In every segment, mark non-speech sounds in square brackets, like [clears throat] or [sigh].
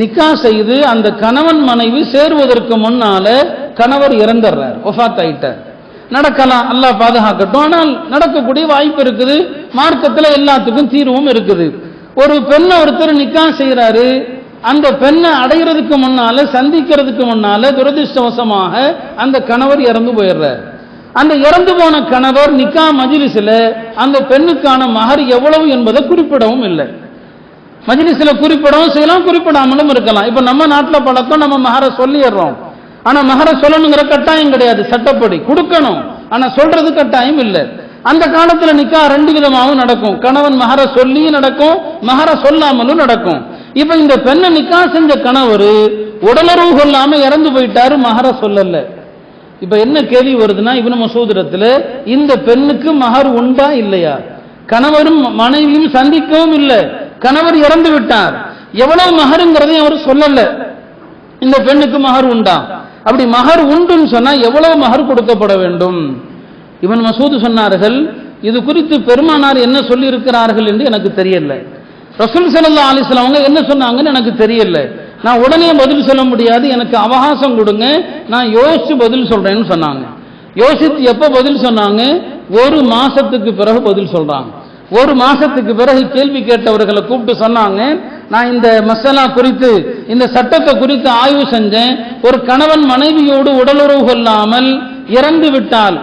நிக்கா செய்து அந்த கணவன் மனைவி சேருவதற்கு முன்னால கணவர் இறந்துடுறார் ஒஃபாத் ஆயிட்டார் நடக்கலாம் அல்லாஹ் பாதுகாக்கட்டும். ஆனால் நடக்கக்கூடிய வாய்ப்பு இருக்குது. மார்க்கத்தில் எல்லாத்துக்கும் தீர்வும் இருக்குது. ஒரு பெண்ணை ஒருத்தர் நிக்கா செய்யறாரு அந்த பெண்ணை அடைகிறதுக்கு முன்னால சந்திக்கிறதுக்கு முன்னால துரதிருஷ்டவசமாக அந்த கணவர் இறந்து போயிடுறார். அந்த இறந்து போன கணவர் நிக்கா மஜ்லிஸ்ல அந்த பெண்ணுக்கான மகர் எவ்வளவு என்பதை குறிப்பிடவும் இல்லை. மஜ்லிஸ்ல குறிப்பிடவும் செய்யலாம் குறிப்பிடாமலும் இருக்கலாம். இப்போ நம்ம நாட்டில் பழக்கம் நம்ம மகர சொல்லிடுறோம். ஆனால் மகர சொல்லணுங்கிற கட்டாயம் கிடையாது சட்டப்படி. கொடுக்கணும். ஆனால் சொல்றது கட்டாயம் இல்லை. அந்த காலத்தில் நிக்கா ரெண்டு விதமாகவும் நடக்கும். கணவன் மகர சொல்லியும் நடக்கும் மகர சொல்லாமலும் நடக்கும். இப்போ இந்த பெண்ணை நிக்கா செஞ்ச கணவர் உடலுறவு கொள்ளாம இறந்து போயிட்டாரு மகர சொல்லல. இப்ப என்ன கேள்வி வருதுன்னா இவனு மசூதிரத்துல இந்த பெண்ணுக்கு மகர் உண்டா இல்லையா? கணவரும் மனைவியும் சந்திக்கவும் இல்லை. கணவர் இறந்து விட்டார். எவ்வளவு மகருங்கிறதையும் அவர் சொல்லல. இந்த பெண்ணுக்கு மகர் உண்டா? அப்படி மகர் உண்டுன்னு சொன்னா எவ்வளவு மகர் கொடுக்கப்பட வேண்டும்? இவன் மசூது சொன்னார்கள் இது குறித்து பெருமானார் என்ன சொல்லி இருக்கிறார்கள் என்று எனக்கு தெரியல. ரசூல் ஸல்லல்லாஹு அலைஹி அவங்க என்ன சொன்னாங்கன்னு எனக்கு தெரியல. நான் உடனே பதில் சொல்ல முடியாது எனக்கு அவகாசம் கொடுங்க நான் யோசிச்சு பதில் சொல்றேன்னு சொன்னாங்க. யோசித்து எப்ப பதில் சொன்னாங்க? ஒரு மாசத்துக்கு பிறகு பதில் சொல்றாங்க. ஒரு மாசத்துக்கு பிறகு கேள்வி கேட்டவர்களை கூப்பிட்டு சொன்னாங்க நான் இந்த மசாலா குறித்து இந்த சட்டத்தை குறித்து ஆய்வு செஞ்சேன். ஒரு கணவன் மனைவியோடு உடலுறவு கொள்ளாமல் இறந்து விட்டால்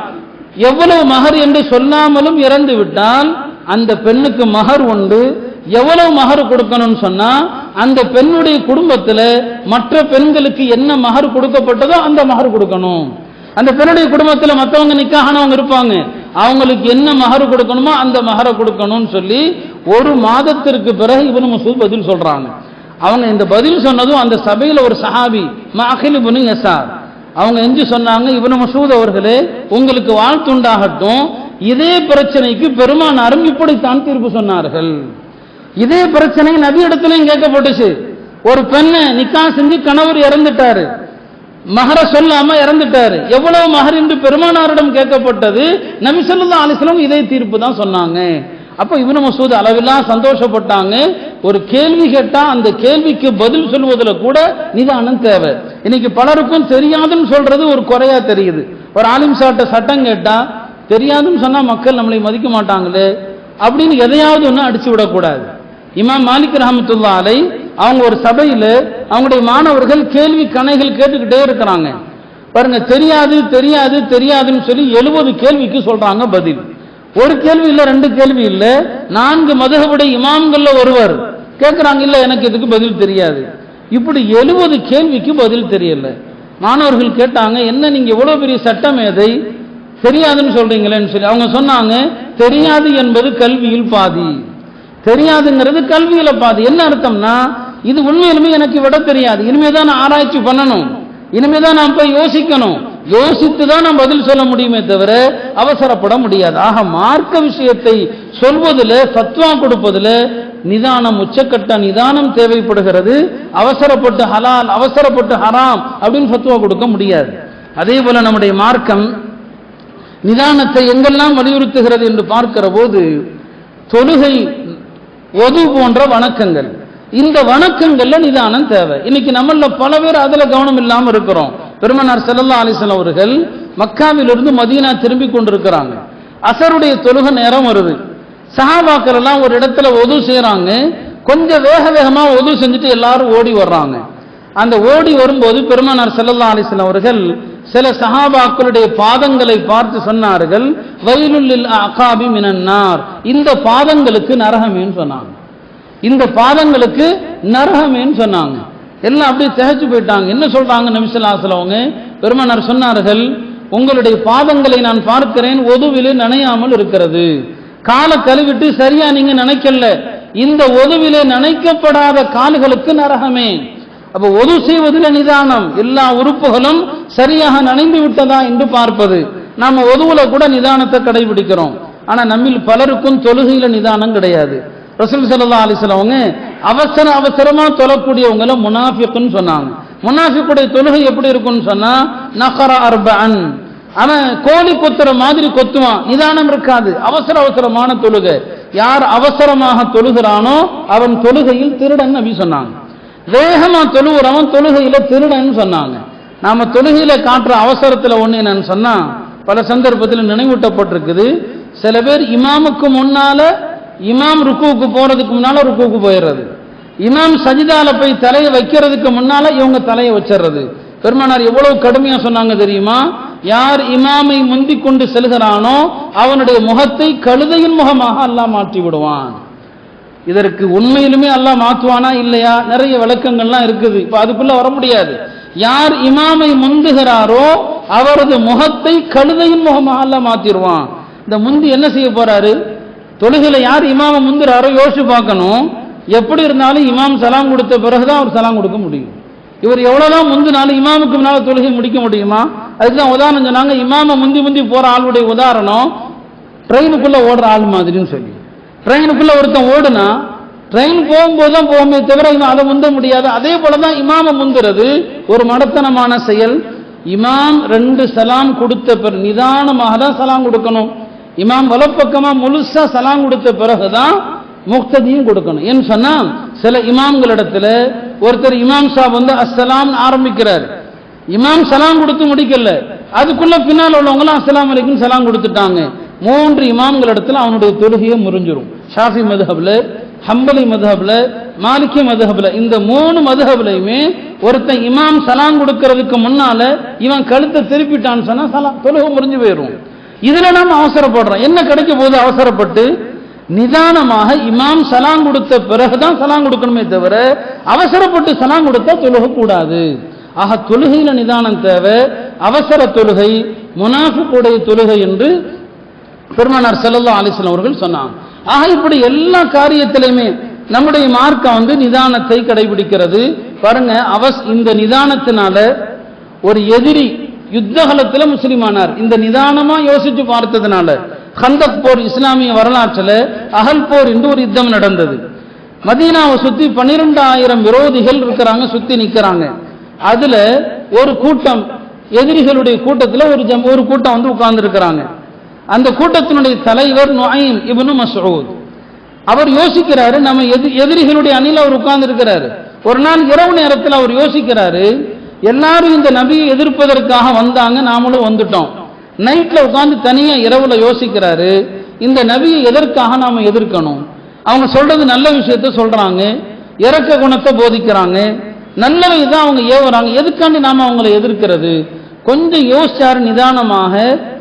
எவ்வளவு மகர் என்று சொல்லாமலும் இறந்து விட்டால் அந்த பெண்ணுக்கு மகர் உண்டு. எவ்வளவு மகர் கொடுக்கணும்னு சொன்னா அந்த பெண்ணுடைய குடும்பத்துல மற்ற பெண்களுக்கு என்ன மகர் கொடுக்கப்பட்டதோ அந்த மகர் கொடுக்கணும். அந்த பெண்ணுடைய குடும்பத்தில் மற்றவங்க நிக்காகனவங்க இருப்பாங்க. அவங்களுக்கு என்ன மகர் கொடுக்கணுமோ அந்த மகரை கொடுக்கணும்னு சொல்லி ஒரு மாதத்திற்கு பிறகு இவனு மசூத் பதில் சொல்கிறாங்க அவங்க இந்த பதில் சொன்னதும் அந்த சபையில் ஒரு சஹாபி மகில் இபுனு எஸ்ஆர் அவங்க எஞ்சி சொன்னாங்க இவனு மசூத் அவர்களே உங்களுக்கு வாழ்த்துண்டாகட்டும் இதே பிரச்சனைக்கு பெருமானாரும் இப்படித்தான் தீர்ப்பு சொன்னார்கள். இதே பிரச்சனை நபி இடத்துலையும் கேட்கப்பட்டுச்சு. ஒரு பெண்ணை நிக்கா செஞ்சு கணவர் இறந்துட்டாரு. மகர சொல்லாம இறந்துட்டாரு. எவ்வளவு மகர் என்று பெருமானாரிடம் கேட்கப்பட்டது. நபி ஸல்லல்லாஹு அலைஹி இதே தீர்ப்பு தான் சொன்னாங்க. அப்ப இவனு மசூத் அளவிலாம் சந்தோஷப்பட்டாங்க. ஒரு கேள்வி கேட்டா அந்த கேள்விக்கு பதில் சொல்வதில் கூட நிதானம் தேவை. இன்னைக்கு பலருக்கும் தெரியாதுன்னு சொல்றது ஒரு குறையா தெரியுது. ஒரு ஆலிம் சாட்ட சட்டம் கேட்டா தெரியாதுன்னு சொன்னா மக்கள் நம்மளை மதிக்க மாட்டாங்களே. அப்படின்னு எதையாவது ஒன்று அடிச்சு விடக்கூடாது. இமாம் மாலிக் ரஹமத்துல்லா அலை அவங்க ஒரு சபையில அவங்களுடைய மாணவர்கள் கேள்வி கணைகள் கேட்டுக்கிட்டே இருக்கிறாங்க. பாருங்க தெரியாது தெரியாது தெரியாதுன்னு சொல்லி எழுபது கேள்விக்கு சொல்றாங்க பதில். ஒரு கேள்வி இல்லை ரெண்டு கேள்வி இல்லை. நான்கு மதுகபுடைய இமாம்கள்ல ஒருவர். கேட்கிறாங்க இல்லை எனக்கு இதுக்கு பதில் தெரியாது. இப்படி எழுபது கேள்விக்கு பதில் தெரியல. மாணவர்கள் கேட்டாங்க என்ன நீங்க இவ்வளவு பெரிய சட்டம் எதை? தெரியாதுன்னு சொல்றீங்களேன்னு சொல்லி. அவங்க சொன்னாங்க தெரியாது என்பது கல்வியில் பாதி. தெரியாதுங்கிறது கல்வியில பாதி. என்ன அர்த்தம்னா இது உண்மையிலுமே எனக்கு விட தெரியாது. இனிமேல் தான் நான் ஆராய்ச்சி பண்ணணும். இனிமே தான் நான் போய் யோசிக்கணும். யோசித்து தான் நான் பதில் சொல்ல முடியுமே தவிர அவசரப்பட முடியாது. ஆக மார்க்க விஷயத்தை சொல்வதில் ஃபத்வா கொடுப்பதில் நிதானம் உச்சக்கட்ட நிதானம் தேவைப்படுகிறது. அவசரப்பட்டு ஹலால் அவசரப்பட்டு ஹராம் அப்படின்னு ஃபத்வா கொடுக்க முடியாது. அதே போல நம்முடைய மார்க்கம் நிதானத்தை எங்கெல்லாம் வலியுறுத்துகிறது என்று பார்க்கிற போது தொழுகை ஒது போன்ற வணக்கங்கள் இந்த வணக்கங்கள்ல நிதானம் தேவை. இன்னைக்கு நம்மள பல பேர் அதுல கவனம் இல்லாம இருக்கிறோம். பெருமனார் செல்லல்லா அலிசன் அவர்கள் மக்காவிலிருந்து மதீனா திரும்பி கொண்டிருக்கிறாங்க. அசருடைய தொழுக நேரம் வருது. சஹாபாக்கள் எல்லாம் ஒரு இடத்துல ஒது செய்யறாங்க கொஞ்சம் வேக வேகமா ஒது செஞ்சுட்டு எல்லாரும் ஓடி வர்றாங்க. அந்த ஓடி வரும்போது பெருமனார் செல்லல்லா அலிசன் அவர்கள் சில சஹாபாக்களுடைய பாதங்களை பார்த்து சொன்னார்கள் வயலுள்ளில் அகாபி மினன்னார் இந்த பாதங்களுக்கு நரகமேன்னு சொன்னாங்க. இந்த பாதங்களுக்கு நரகமேன்னு சொன்னாங்க. எல்லாம் அப்படியே திகச்சு போயிட்டாங்க. என்ன சொல்றாங்க நபிசல்லாசல அவங்க? பெருமனார் சொன்னார்கள் உங்களுடைய பாதங்களை நான் பார்க்கிறேன் ஒதுவிலே நனையாமல் இருக்கிறது. காலை கழுவிட்டு சரியா நீங்க நினைக்கல. இந்த ஒதுவிலே நனைக்கப்படாத கால்களுக்கு நரகமே. அப்ப ஒது செய்வதில் நிதானம். எல்லா உறுப்புகளும் சரியாக நனைந்து விட்டதா என்று பார்ப்பது. நாம ஒதுவுல கூட நிதானத்தை கடைபிடிக்கிறோம். ஆனா நம்மில் பலருக்கும் தொழுகையில நிதானம் கிடையாது. ரசூல் சல்லா அலைஹி அவங்க அவசர அவசரமா தொழக்கூடியவங்கள முனாஃபிக்குன்னு சொன்னாங்க. முனாஃபிக்குடைய தொழுகை எப்படி இருக்கும்னு சொன்னா நகர அர்பன் அவன் கோழி கொத்துற மாதிரி கொத்துவான். நிதானம் இருக்காது. அவசர அவசரமான தொழுகை. யார் அவசரமாக தொழுகிறானோ அவன் தொழுகையில் திருடன் அப்படி சொன்னாங்க. வேகமா தொழுகிறவன் தொழுகையில திருடன் சொன்னாங்க. நாம தொழுகையில காட்டுற அவசரத்துல ஒண்ணு என்னன்னு சொன்னா பல சந்தர்ப்பத்தில் நினைவூட்டப்பட்டிருக்குது. சில பேர் இமாமுக்கு முன்னால இமாம் ருக்குவுக்கு போகிறதுக்கு முன்னால் ருக்குவுக்கு போயிடுறது. இமாம் சஜிதால போய் தலையை வைக்கிறதுக்கு முன்னால் இவங்க தலையை வச்சிடுறது. பெருமானார் எவ்வளவு கடுமையாக சொன்னாங்க தெரியுமா? யார் இமாமை முந்தி கொண்டு செல்கிறானோ அவனுடைய முகத்தை கழுதையின் முகமாக அல்லாஹ் மாற்றி விடுவான். இதற்கு உண்மையிலுமே அல்லாஹ் மாற்றுவானா இல்லையா? நிறைய விளக்கங்கள்லாம் இருக்குது. இப்போ அதுக்குள்ள வர முடியாது. யார் இமாமை முந்துகிறாரோ அவரது முகத்தை கழுதையின் முகமாக அல்லாஹ் மாத்திடுவான். இந்த முந்தி என்ன செய்ய போறாரு? தொழுகையில் யார் இமாமை முந்துறாரோ யோசிச்சு பார்க்கணும். எப்படி இருந்தாலும் இமாம் சலாம் கொடுத்த பிறகுதான் அவர் சலாம் கொடுக்க முடியும். இவர் எவ்வளோதான் முந்தினாலும் இமாமுக்கு முன்னால் தொழுகை முடிக்க முடியுமா? அதுக்கு தான் உதாரணம் சொன்னாங்க இமாம முந்தி முந்தி போகிற ஆளுடைய உதாரணம் ட்ரெயினுக்குள்ளே ஓடுற ஆள் மாதிரின்னு சொல்லி. ட்ரெயினுக்குள்ளே ஒருத்தன் ஓடுனா ட்ரெயின் போகும்போது தான் போகுமே தவிர இவன் அதை முந்த முடியாது. அதே போல தான் இமாம முந்துறது ஒரு மடத்தனமான செயல். இமாம் ரெண்டு சலாம் கொடுத்த பிற நிதானமாக தான் சலாம் கொடுக்கணும். இமாம் வலப்பக்கமா முழுசா சலாம் கொடுத்த பிறகுதான் முக்ததியும் கொடுக்கணும். ஏன்னு சொன்னா சில இமாம்களிடத்துல ஒருத்தர் இமாம் சாப் வந்து அஸ்ஸலாம் ஆரம்பிக்கிறார். இமாம் சலாம் கொடுத்து முடிக்கல. அதுக்குள்ள பின்னால் உள்ளவங்களும் அஸ்லாம் அலைக்கும் சலாம் கொடுத்துட்டாங்க. மூன்று இமாம்களிடத்துல அவனுடைய தொழுகையை முறிஞ்சிரும். ஷாஃபி மதுஹப்ல ஹம்பலி மதுஹப்ல மாலிக்கிய மதுஹப்ல இந்த மூணு மதுஹப்லையுமே ஒருத்தன் இமாம் சலாம் கொடுக்கறதுக்கு முன்னால இவன் கழுத்தை திருப்பிட்டான்னு சொன்னா சலாம் தொழுகை முறிஞ்சு போயிடும் இதுல நாம் அவசரப்படுறோம். என்ன கிடைக்க போது அவசரப்பட்டு நிதானமாக இமாம் சலாம் கொடுத்த பிறகுதான் சலாம் கொடுக்கணுமே தவிர அவசரப்பட்டு சலாம் கொடுத்தா தொழுக கூடாது ஆக தொழுகையில நிதானம் தேவை. அவசர தொழுகை முனாஃபிக்குடைய தொழுகை என்று பெருமானார் செல்லல்லா அலைஹி அவர்கள் சொன்னாங்க. ஆக இப்படி எல்லா காரியத்திலையுமே நம்முடைய மார்க்கம் வந்து நிதானத்தை கடைபிடிக்கிறது. பாருங்க அவஸ் இந்த நிதானத்தினால ஒரு எதிரி யுத்த காலத்துல முஸ்லிமானார். இந்த நிதானமா யோசிச்சு பார்த்ததுனால ஹந்தக் போர் இஸ்லாமிய வரலாற்றில் அகல் போர் என்று ஒரு யுத்தம் நடந்தது. மதீனாவை சுத்தி பன்னிரெண்டாயிரம் விரோதிகள் இருக்கிறாங்க சுத்தி நிக்கிறாங்க. அதுல ஒரு கூட்டம் எதிரிகளுடைய கூட்டத்தில் ஒரு ஜம் ஒரு கூட்டம் வந்து உட்கார்ந்து இருக்கிறாங்க அந்த கூட்டத்தினுடைய தலைவர் நுஐம் இவனும் மசூத். அவர் யோசிக்கிறாரு நம்ம எதிரிகளுடைய அணியில் அவர் உட்கார்ந்து இருக்கிறாரு ஒரு நாள் இரவு நேரத்தில் அவர் யோசிக்கிறாரு எல்லாரும் இந்த நபியை எதிர்ப்பதற்காக வந்தாங்க நாமளும் வந்துட்டோம். நைட்டில் உட்காந்து தனியாக இரவில் யோசிக்கிறாரு இந்த நபியை எதற்காக நாம் எதிர்க்கணும்? அவங்க சொல்றது நல்ல விஷயத்த சொல்கிறாங்க இறக்க குணத்தை போதிக்கிறாங்க நல்லவை தான் அவங்க ஏவுறாங்க எதுக்காண்டி நாம அவங்களை எதிர்க்கிறது? கொஞ்சம் யோசிச்சார் நிதானமாக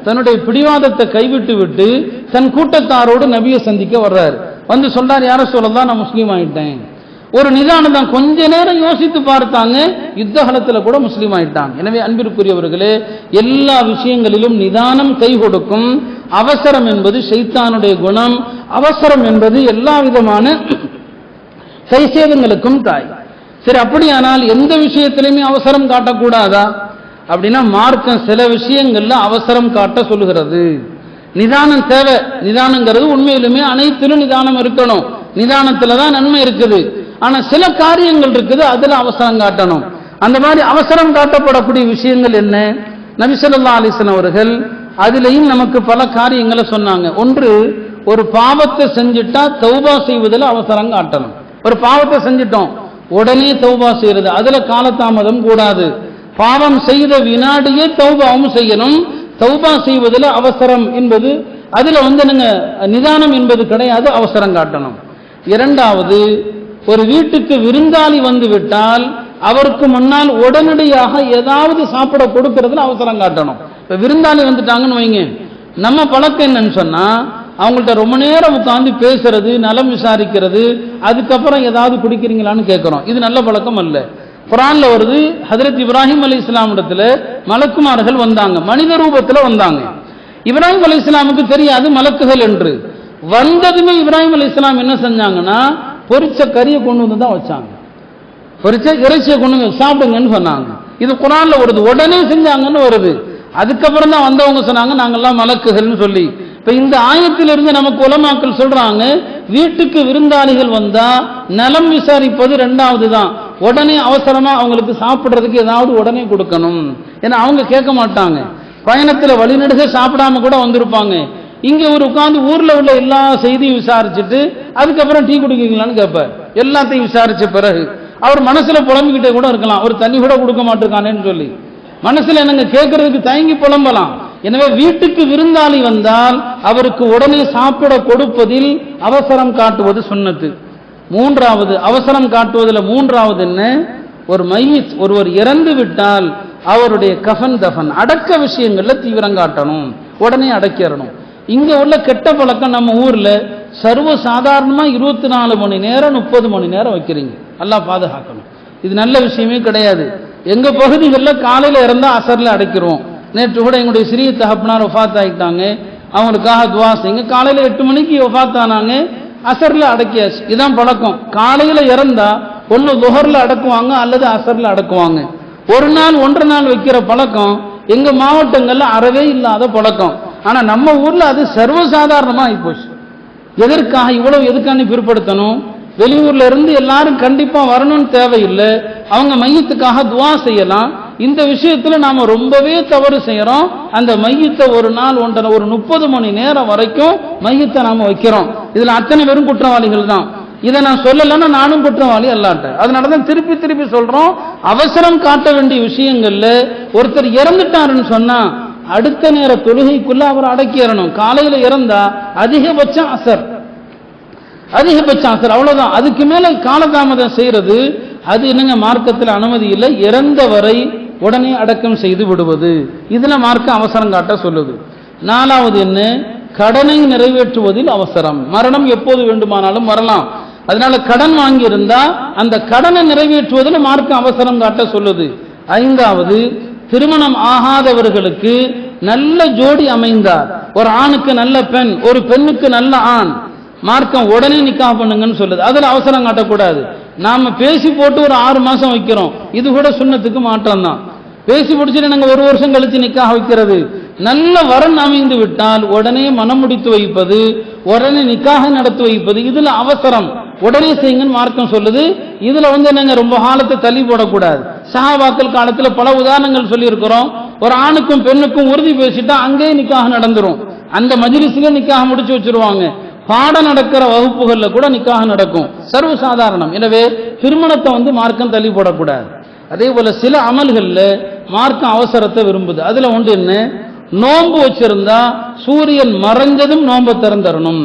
தன்னுடைய பிடிவாதத்தை கைவிட்டு விட்டு தன் கூட்டத்தாரோடு நபியை சந்திக்க வர்றார். வந்து சொல்றார் யார சொல்லதான் நான் முஸ்லீம் ஆயிட்டேன்? ஒரு நிதானம் தான் கொஞ்ச நேரம் யோசித்து பார்த்தாங்க யுத்த காலத்தில் கூட முஸ்லீம் ஆயிட்டாங்க. எனவே அன்பிற்குரியவர்களே எல்லா விஷயங்களிலும் நிதானம் கை கொடுக்கும். அவசரம் என்பது சைத்தானுடைய குணம். அவசரம் என்பது எல்லா விதமான கைசேதங்களுக்கும் தாய். சரி அப்படியானால் எந்த விஷயத்திலையுமே அவசரம் காட்டக்கூடாதா? அப்படின்னா மார்க்கம் சில விஷயங்கள்ல அவசரம் காட்ட சொல்லுகிறது. நிதானம் தேவை. நிதானங்கிறது உண்மையிலுமே அனைத்திலும் நிதானம் இருக்கணும். நிதானத்துல தான் நன்மை இருக்குது. ஆனால் சில காரியங்கள் இருக்குது அதில் அவசரம் காட்டணும். அந்த மாதிரி அவசரம் காட்டப்படக்கூடிய விஷயங்கள் என்ன? நபிசல்லா அலிசன் அவர்கள் அதுலேயும் நமக்கு பல காரியங்களை சொன்னாங்க. ஒன்று ஒரு பாவத்தை செஞ்சுட்டா தௌபா செய்வதில் அவசரம் காட்டணும். ஒரு பாவத்தை செஞ்சிட்டோம் உடனே தௌபா செய்யறது. அதுல காலதாமதம் கூடாது. பாவம் செய்த வினாடியே தௌபாவும் செய்யணும். தௌபா செய்வதில் அவசரம் என்பது அதுல வந்து நீங்க நிதானம் என்பது கிடையாது அவசரம் காட்டணும். இரண்டாவது ஒரு வீட்டுக்கு விருந்தாளி வந்து விட்டால் அவருக்கு முன்னால் உடனடியாக ஏதாவது சாப்பிட கொடுக்கறதுல அவசரம் காட்டணும். இப்ப விருந்தாளி வந்துட்டாங்கன்னு வைங்க. நம்ம பழக்கம் என்னன்னு சொன்னா அவங்கள்ட்ட ரொம்ப நேரம் உட்காந்து பேசுறது நலம் விசாரிக்கிறது அதுக்கப்புறம் ஏதாவது குடிக்கிறீங்களான்னு கேட்கிறோம். இது நல்ல பழக்கம் அல்ல. குரான்ல வருது ஹதரத் இப்ராஹிம் அலி இஸ்லாமிடத்துல மலக்குமார்கள் வந்தாங்க. மனித ரூபத்துல வந்தாங்க. இப்ராஹிம் அலி இஸ்லாமுக்கு தெரியாது மலக்குகள் என்று. வந்ததுமே இப்ராஹிம் அலி இஸ்லாம் என்ன செஞ்சாங்கன்னா பொரிச்ச கறியை கொண்டு வந்து தான் வச்சாங்க. பொரிச்ச இறைச்சியை கொண்டு வந்து சாப்பிடுங்கன்னு சொன்னாங்க. இது குரான்ல வருது. உடனே செஞ்சாங்கன்னு வருது. அதுக்கப்புறம் தான் வந்தவங்க சொன்னாங்க நாங்கெல்லாம் மலக்குகள்னு சொல்லி. இப்ப இந்த ஆயத்திலிருந்து நமக்கு உலமாக்கள் சொல்றாங்க வீட்டுக்கு விருந்தாளிகள் வந்தா நலம் விசாரிப்பது ரெண்டாவது தான். உடனே அவசரமா அவங்களுக்கு சாப்பிடுறதுக்கு ஏதாவது உடனே கொடுக்கணும். ஏன்னா அவங்க கேட்க மாட்டாங்க. பயணத்துல வழிநடுக சாப்பிடாம கூட வந்திருப்பாங்க. இங்கே ஒரு உட்காந்து ஊரில் உள்ள எல்லா செய்தியும் விசாரிச்சுட்டு அதுக்கப்புறம் டீ குடிக்கிறீங்களான்னு கேட்பார். எல்லாத்தையும் விசாரித்த பிறகு அவர் மனசில் புலம்பிக்கிட்டே கூட இருக்கலாம். ஒரு தண்ணி கூட கொடுக்க மாட்டிருக்கானேன்னு சொல்லி. மனசில் என்னங்க கேட்கறதுக்கு தயங்கி புலம்பலாம். எனவே வீட்டுக்கு விருந்தாளி வந்தால் அவருக்கு உடனே சாப்பிட கொடுப்பதில் அவசரம் காட்டுவது சொன்னது மூன்றாவது அவசரம் காட்டுவதில் மூன்றாவது என்ன? ஒரு மையத் ஒருவர் இறந்து விட்டால் அவருடைய கஃன் தஃபன் அடக்க விஷயங்களில் தீவிரம் காட்டணும். உடனே அடக்கிறணும் இங்க உள்ள கெட்ட பழக்கம் நம்ம ஊர்ல சர்வ சாதாரணமா இருபத்தி நாலு மணி நேரம் முப்பது மணி நேரம் வைக்கிறீங்க. நல்லா பாதுகாக்கணும். இது நல்ல விஷயமே கிடையாது. எங்க பகுதிகளில் காலையில இறந்தா அசர்ல அடைக்கிறோம். நேற்று கூட எங்களுடைய சிறிய தகப்பனார் ஒஃபாத் ஆகிட்டாங்க அவங்களுக்காக துவா செய்யுங்க. காலையில எட்டு மணிக்கு ஒஃபாத் ஆனாங்க அசர்ல அடக்கியாச்சு. இதான் பழக்கம். காலையில இறந்தா ஒன்று துஹர்ல அடக்குவாங்க அல்லது அசர்ல அடக்குவாங்க. ஒரு நாள் ஒன்றரை நாள் வைக்கிற பழக்கம் எங்க மாவட்டங்கள்ல அறவே இல்லாத பழக்கம். ஆனா நம்ம ஊர்ல அது சர்வசாதாரணமா ஆயிப்போச்சு எதற்காக இவ்வளவு எதுக்காண்டி பிற்படுத்தணும்? வெளியூர்ல இருந்து எல்லாரும் கண்டிப்பா வரணும்னு தேவையில்லை. அவங்க மையத்துக்காக துவா செய்யலாம். இந்த விஷயத்துல நாம ரொம்பவே தவறு செய்யறோம். அந்த மையத்தை ஒரு நாள் ஒன்றரை ஒரு முப்பது மணி நேரம் வரைக்கும் மையத்தை நாம வைக்கிறோம். இதுல அத்தனை பேரும் குற்றவாளிகள் தான். இதை நான் சொல்லலைன்னா நானும் குற்றவாளி அல்லாட்ட. அதனாலதான் திருப்பி திருப்பி சொல்றோம். அவசரம் காட்ட வேண்டிய விஷயங்கள்ல ஒருத்தர் இறந்துட்டாருன்னு சொன்னா அடுத்த நேர தொழுகைக்குள்ள அவர் அடக்கிடணும் காலையில இறந்தா அதிகபட்சம் அசர். அதிகபட்சம் அசர். அவ்வளவுதான். அதுக்கு மேல காலதாமதம் செய்யறது அது என்னங்க மார்க்கத்தில் அனுமதி இல்லை. இறந்தவரை உடனே அடக்கம் செய்து விடுவது. இதுல மார்க்கம் அவசரம் காட்ட சொல்லுது. நாலாவது என்ன? கடனை நிறைவேற்றுவதில் அவசரம். மரணம் எப்போது வேண்டுமானாலும் வரலாம். அதனால கடன் வாங்கியிருந்தா அந்த கடனை நிறைவேற்றுவதில் மார்க்கம் அவசரம் காட்ட சொல்லுது. ஐந்தாவது திருமணம் ஆகாதவர்களுக்கு நல்ல ஜோடி அமைந்தார். ஒரு ஆணுக்கு நல்ல பெண் ஒரு பெண்ணுக்கு நல்ல ஆண். மார்க்கம் உடனே நிக்கா பண்ணுங்கன்னு சொல்லுது. அதுல அவசரம் காட்டக்கூடாது. நாம பேசி போட்டு ஒரு ஆறு மாசம் வைக்கிறோம். இது கூட சுண்ணத்துக்கு மாற்றம் தான். பேசி முடிச்சுட்டு நாங்க ஒரு வருஷம் கழிச்சு நிக்காக வைக்கிறது. நல்ல வரன் அமைந்து விட்டால் உடனே மனம் முடித்து வைப்பது உடனே நிக்காக நடத்தி வைப்பது இதுல அவசரம். உடனே செய்யுங்கன்னு மார்க்கம் சொல்லுது. இதுல வந்து என்னங்க ரொம்ப காலத்தை தள்ளி போடக்கூடாது. சஹாபாக்கள் காலத்துல பல உதாரணங்கள் சொல்லியிருக்கிறோம். ஒரு ஆணுக்கும் பெண்ணுக்கும் உறுதி பேசிட்டா அங்கேயே நிக்காக நடந்துரும். அந்த மஜ்லிஸ்ல நிக்காக முடிச்சு வச்சிருவாங்க. பாடம் நடக்கிற வகுப்புகள்ல கூட நிக்காக நடக்கும். சர்வ சாதாரணம் எனவே திருமணத்தை வந்து மார்க்கம் தள்ளி போடக்கூடாது. அதே போல சில அமல்கள்ல மார்க்கம் அவசரத்தை விரும்புது. அதுல ஒன்று என்ன? நோன்பு வச்சிருந்தா சூரியன் மறைஞ்சதும் நோன்பை திறந்தரணும்.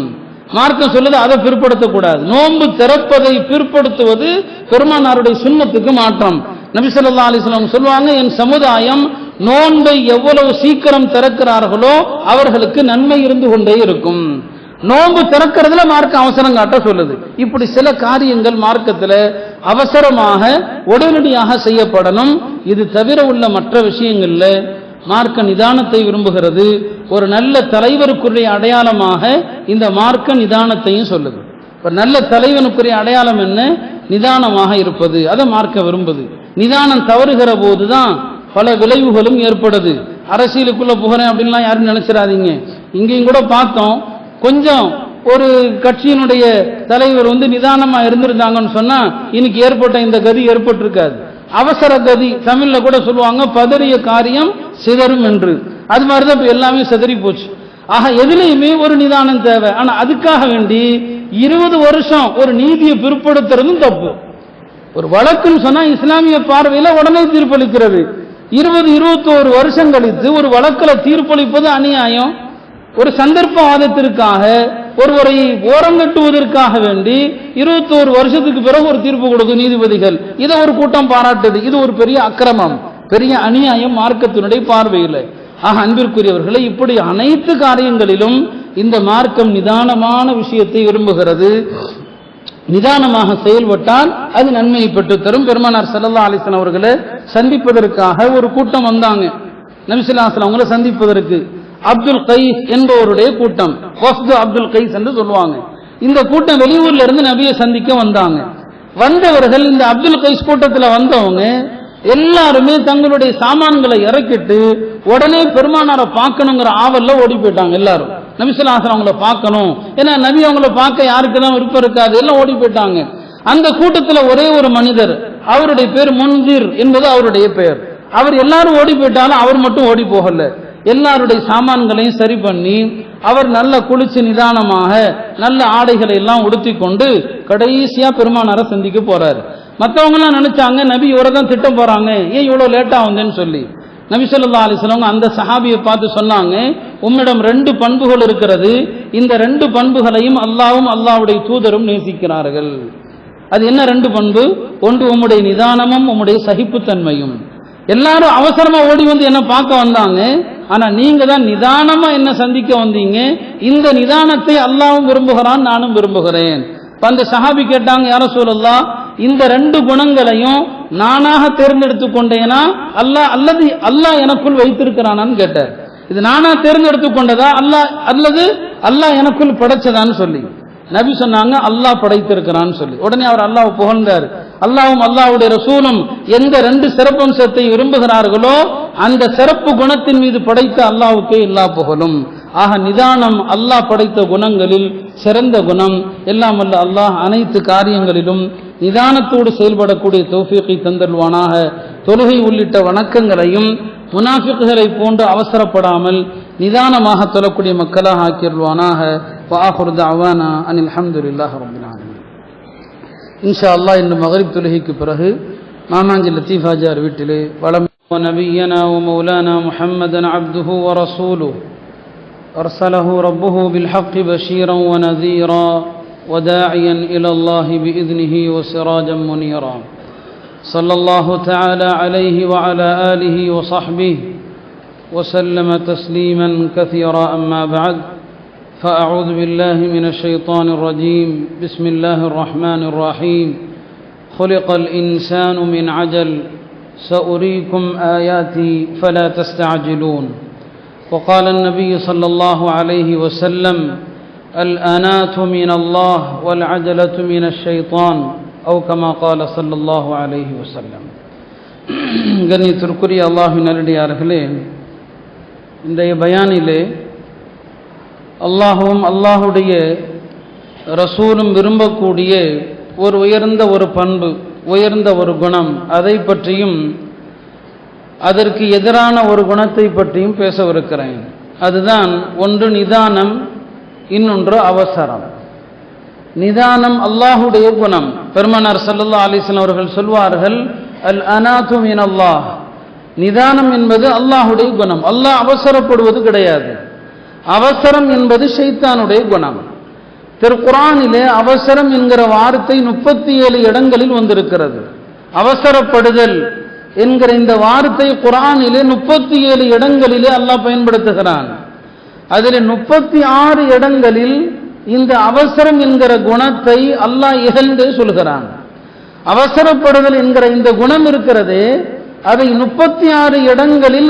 மார்க்கம் சொல்லுது அதை பிற்படுத்தக்கூடாது. நோன்பு திறப்பதை பிற்படுத்துவது பெருமானாருடைய சுண்ணத்துக்கு மாற்றம். நபிசல்லா அலிஸ்லாம் சொல்லுவாங்க என் சமுதாயம் நோன்பை எவ்வளவு சீக்கிரம் திறக்கிறார்களோ அவர்களுக்கு நன்மை இருந்து கொண்டே இருக்கும். நோன்பு திறக்கிறதுல மார்க்க அவசரம் காட்ட சொல்லுது. இப்படி சில காரியங்கள் மார்க்கத்தில் அவசரமாக உடனடியாக செய்யப்படணும். இது தவிர உள்ள மற்ற விஷயங்கள்ல மார்க்க நிதானத்தை விரும்புகிறது. ஒரு நல்ல தலைவருக்குரிய அடையாளமாக இந்த மார்க்க நிதானத்தையும் சொல்லுது. ஒரு நல்ல தலைவனுக்குரிய அடையாளம் என்ன? நிதானமாக இருப்பது. அதை மார்க்க விரும்புது. நிதானம் தவறுகிற போதுதான் பல விளைவுகளும் ஏற்படுது. அரசியலுக்குள்ள புகழேன் அப்படின்லாம் யாரும் நினைச்சிடாதீங்க. இங்கேயும் கூட பார்த்தோம். கொஞ்சம் ஒரு கட்சியினுடைய தலைவர் வந்து நிதானமா இருந்திருந்தாங்கன்னு சொன்னா இன்னைக்கு ஏற்பட்ட இந்த கதி ஏற்பட்டிருக்காது. அவசர கதி. தமிழ்ல கூட சொல்லுவாங்க பதறிய காரியம் சிதறும் என்று. அது மாதிரி தான் இப்போ எல்லாமே செதறி போச்சு. ஆக எதுலையுமே ஒரு நிதானம் தேவை. ஆனா அதுக்காக வேண்டி இருபது வருஷம் ஒரு நீதியை பிற்படுத்துறதும் தப்பு. ஒரு வழக்குன்னு சொன்னா இஸ்லாமிய பார்வையில் உடனே தீர்ப்பளிக்கிறது. இருபது இருபத்தோரு வருஷம் கழித்து ஒரு வழக்குல தீர்ப்பளிப்பது அநியாயம். ஒரு சந்தர்ப்பவாதத்திற்காக ஒருவரை ஓரங்கட்டுவதற்காக வேண்டி இருபத்தோரு வருஷத்துக்கு பிறகு ஒரு தீர்ப்பு கொடுக்கும் நீதிபதிகள். இதை ஒரு கூட்டம் பாராட்டுது. இது ஒரு பெரிய அக்கிரமம். பெரிய அநியாயம் மார்க்கத்தினுடைய பார்வையில். ஆக அன்பிற்குரியவர்களை இப்படி அனைத்து காரியங்களிலும் இந்த மார்க்கம் நிதானமான விஷயத்தை விரும்புகிறது. நிதானமாக செயல்பட்டால் அது நன்மையை பெற்று தரும். பெருமானார் சல்லல்லா அலிஸ்லாம் அவர்களை சந்திப்பதற்காக ஒரு கூட்டம் வந்தாங்க. நபிசுல்லாஸ்லாம் அவங்களை சந்திப்பதற்கு. அப்துல் கைஸ் என்பவருடைய கூட்டம். அப்துல் கைஸ் என்று சொல்லுவாங்க. இந்த கூட்டம் வெளியூர்ல இருந்து நபியை சந்திக்க வந்தாங்க. வந்தவர்கள் இந்த அப்துல் கைஸ் கூட்டத்தில் வந்தவங்க எல்லாருமே தங்களுடைய சாமான்களை இறக்கிட்டு உடனே பெருமானாரை பார்க்கணுங்கிற ஆவல்ல ஓடி போயிட்டாங்க எல்லாரும். நபிசுல்லாசன் அவங்கள பார்க்கணும். ஏன்னா நபி அவங்கள பார்க்க யாருக்குதான் விருப்பம் இருக்காது. எல்லாம் ஓடி போயிட்டாங்க. அந்த கூட்டத்துல ஒரே ஒரு மனிதர் அவருடைய பேர் முன்தீர் என்பது அவருடைய பெயர். அவர் எல்லாரும் ஓடி போயிட்டாலும் அவர் மட்டும் ஓடி போகல. எல்லாருடைய சாமான்களையும் சரி பண்ணி அவர் நல்ல குளிச்சு நிதானமாக நல்ல ஆடைகளை எல்லாம் உடுத்தி கொண்டு கடைசியா பெருமானாரை சந்திக்க போறாரு. மற்றவங்களாம் நினைச்சாங்க நபி இவரை தான் திட்டம் போறாங்க. ஏன் இவ்வளவு லேட்டா வந்தேன்னு சொல்லி? நபி சொல்லா அலிஸ்லாம் அந்த சஹாபியை பார்த்து சொன்னாங்க உம்மிடம் ரெண்டு பண்புகள் இருக்கிறது. இந்த ரெண்டு பண்புகளையும் அல்லாவும் அல்லாவுடைய தூதரும் நேசிக்கிறார்கள். அது என்ன ரெண்டு பண்பு? ஒன்று உம்முடைய நிதானமும் உம்முடைய சகிப்புத்தன்மையும். எல்லாரும் அவசரமா ஓடி வந்து என்ன பார்க்க வந்தாங்க. ஆனா நீங்க தான் நிதானமா என்ன சந்திக்க வந்தீங்க. இந்த நிதானத்தை அல்லாவும் விரும்புகிறான் நானும் விரும்புகிறேன். அந்த சஹாபி கேட்டாங்க யார சொல்லலாம் இந்த ரெண்டு குணங்களையும் நானாக தேர்ந்தெடுத்து கொண்டேனா? அல்லாஹ் அல்லது அல்லாஹ் எனக்குள் வைத்திருக்கிறானான்னு கேட்டார். இது நானா தேர்ந்தெடுத்து கொண்டதா? அல்லாஹ் அல்லது அல்லாஹ் எனக்குள் படைச்சதான்னு சொல்லி. நபி சொன்னாங்க அல்லாஹ் படைத்திருக்கிறான்னு சொல்லி. உடனே அவர் அல்லாஹ் புகழ்ந்தார். அல்லாவும் அல்லாஹ்வுடைய ரசூலும் எந்த ரெண்டு சிறப்பம்சத்தை விரும்புகிறார்களோ அந்த சிறப்பு குணத்தின் மீது படைத்த அல்லாவுக்கே இல்லா புகழும். ஆக நிதானம் அல்லாஹ் படைத்த குணங்களில் சிறந்த குணம். எல்லாம் அல்ல அல்லாஹ் அனைத்து காரியங்களிலும் நிதானத்தோடு செயல்படக்கூடிய தௌஃபீகை தந்தல்வானாக தொழுகை உள்ளிட்ட வணக்கங்களையும் முனாஃபிக்குகளை போன்று அவசரப்படாமல் நிதானமாக தொழக்கூடிய மக்களாக ஆக்கிடுவானாக வாஹுர் அவானா அனில் அஹமதுல்லாஹ் ரபில் ஆலமீன் இன்ஷா அல்லாஹ் இன்று மகரிப் தொழுகைக்கு பிறகு மாமாஞ்சி லத்தீஃப் ஹாஜார் வீட்டிலே வளம் ونبينا ومولانا محمدا عبده ورسوله أرسله ربه بالحق بشيرا ونذيرا وداعيا إلى الله بإذنه وسراجا منيرا. صلى الله تعالى عليه وعلى آله وصحبه وسلم تسليما كثيرا. أما بعد فأعوذ بالله من الشيطان الرجيم. بسم الله الرحمن الرحيم. خلق الإنسان من عجل. سأريكم آياتي فلا تستعجلون. وقال النبي صلى الله عليه وسلم الأنات من الله والعجلة من الشيطان أو كما قال صلى الله عليه وسلم [clears throat] கண்ணியத்திற்குரிய அல்லாஹின் நல்லடியார்களே இன்றைய பயானிலே அல்லாஹும் அல்லாஹுடைய ரசூலும் விரும்பக்கூடிய ஒரு உயர்ந்த ஒரு பண்பு உயர்ந்த ஒரு குணம் அதை பற்றியும் அதற்கு எதிரான ஒரு குணத்தை பற்றியும் பேசவிருக்கிறேன் அதுதான் ஒன்று நிதானம் இன்னொன்று அவசரம். நிதானம் அல்லாஹுடைய குணம். பெருமனார் சல்லல்லா அலிஸ்லாம் அவர்கள் சொல்வார்கள் அல் அனாது மின் அல்லாஹ் நிதானம் என்பது அல்லாஹுடைய குணம். அல்லாஹ் அவசரப்படுவது கிடையாது. அவசரம் என்பது ஷைத்தானுடைய குணம். திருக்குறானிலே அவசரம் என்கிற வார்த்தை முப்பத்தி ஏழு இடங்களில் வந்திருக்கிறது. அவசரப்படுதல் என்கிற இந்த வார்த்தை குரானிலே முப்பத்தி ஏழு இடங்களிலே அல்லாஹ் பயன்படுத்துகிறான். அதில் முப்பத்தி ஆறு இடங்களில் இந்த அவசரம் என்கிற குணத்தை அல்லாஹ் இகழ்ந்து சொல்கிறான். அவசரப்படுதல் என்கிற இந்த குணம் இருக்கிறது அதை முப்பத்தி ஆறு இடங்களில்